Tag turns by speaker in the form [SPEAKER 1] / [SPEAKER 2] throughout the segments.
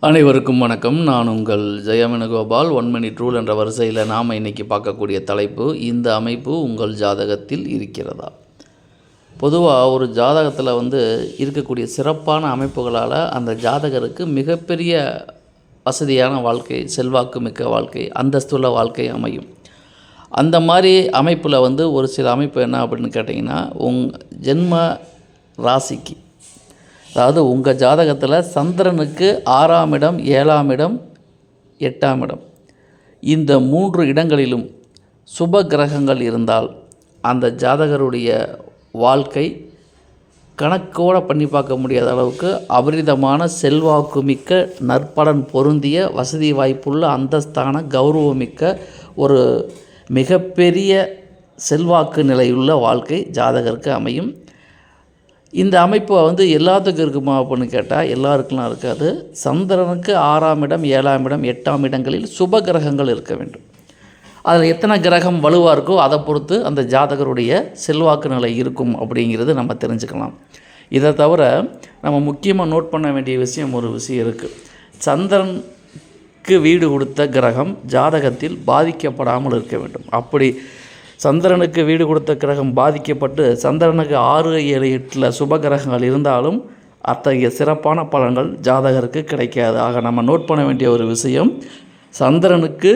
[SPEAKER 1] அனைவருக்கும் வணக்கம். நான் உங்கள் ஜெயமனுகோபால். ஒன் மினிட் ரூல் என்ற வரிசையில் நாம் இன்னைக்கு பார்க்கக்கூடிய தலைப்பு இந்த அமைப்பு உங்கள் ஜாதகத்தில் இருக்கிறதா? பொதுவாக ஒரு ஜாதகத்தில் வந்து இருக்கக்கூடிய சிறப்பான அமைப்புகளால் அந்த ஜாதகருக்கு மிகப்பெரிய வசதியான வாழ்க்கை செல்வாக்கு மிக்க வாழ்க்கை அந்தஸ்துள்ள வாழ்க்கை அமையும். அந்த மாதிரி அமைப்பில் வந்து ஒரு சில அமைப்பு என்ன அப்படின்னு கேட்டிங்கன்னா உங் ஜென்ம ராசிக்கு. அதாவது உங்கள் ஜாதகத்தில் சந்திரனுக்கு ஆறாம் இடம் ஏழாம் இடம் எட்டாம் இடம். இந்த மூன்று இடங்களிலும் சுப கிரகங்கள் இருந்தால் அந்த ஜாதகருடைய வாழ்க்கை கணக்கோட பண்ணி பார்க்க முடியாத அளவுக்கு அபரிதமான செல்வாக்குமிக்க நற்படன் பொருந்திய வசதி வாய்ப்புள்ள அந்தஸ்தான கௌரவமிக்க ஒரு மிகப்பெரிய செல்வாக்கு நிலையுள்ள வாழ்க்கை ஜாதகருக்கு அமையும். இந்த அமைப்பு வந்து எல்லாத்துக்கும் இருக்குமா அப்படின்னு கேட்டால் எல்லாருக்குலாம் இருக்காது. சந்திரனுக்கு ஆறாம் இடம் ஏழாம் இடம் எட்டாம் இடங்களில் சுப கிரகங்கள் இருக்க வேண்டும். அதில் எத்தனை கிரகம் வலுவாக இருக்கோ அதை பொறுத்து அந்த ஜாதகருடைய செல்வாக்கு நிலை இருக்கும் அப்படிங்கிறது நம்ம தெரிஞ்சுக்கலாம். இதை தவிர நம்ம முக்கியமாக நோட் பண்ண வேண்டிய விஷயம் ஒரு விஷயம் இருக்குது சந்திரனுக்கு வீடு கொடுத்த கிரகம் ஜாதகத்தில் பாதிக்கப்படாமல் இருக்க வேண்டும். அப்படி சந்திரனுக்கு வீடு கொடுத்த கிரகம் பாதிக்கப்பட்டு சந்திரனுக்கு ஆறு ஏழு எட்டில் சுப கிரகங்கள் இருந்தாலும் அத்தகைய சிறப்பான பலன்கள் ஜாதகருக்கு கிடைக்காது. ஆக நம்ம நோட் பண்ண வேண்டிய ஒரு விஷயம் சந்திரனுக்கு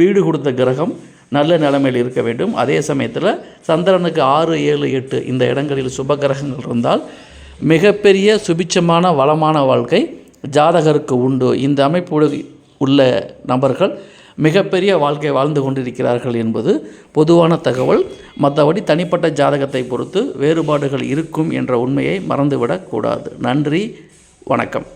[SPEAKER 1] வீடு கொடுத்த கிரகம் நல்ல நிலைமையில் இருக்க வேண்டும். அதே சமயத்தில் சந்திரனுக்கு ஆறு ஏழு எட்டு இந்த இடங்களில் சுப கிரகங்கள் இருந்தால் மிகப்பெரிய சுபிச்சமான வளமான வாழ்க்கை ஜாதகருக்கு உண்டு. இந்த அமைப்பு உள்ள நபர்கள் மிகப்பெரிய வாழ்க்கை வாழ்ந்து கொண்டிருக்கிறார்கள் என்பது பொதுவான தகவல். மற்றபடி தனிப்பட்ட ஜாதகத்தை பொறுத்து வேறுபாடுகள் இருக்கும் என்ற உண்மையை மறந்துவிடக்கூடாது. நன்றி வணக்கம்.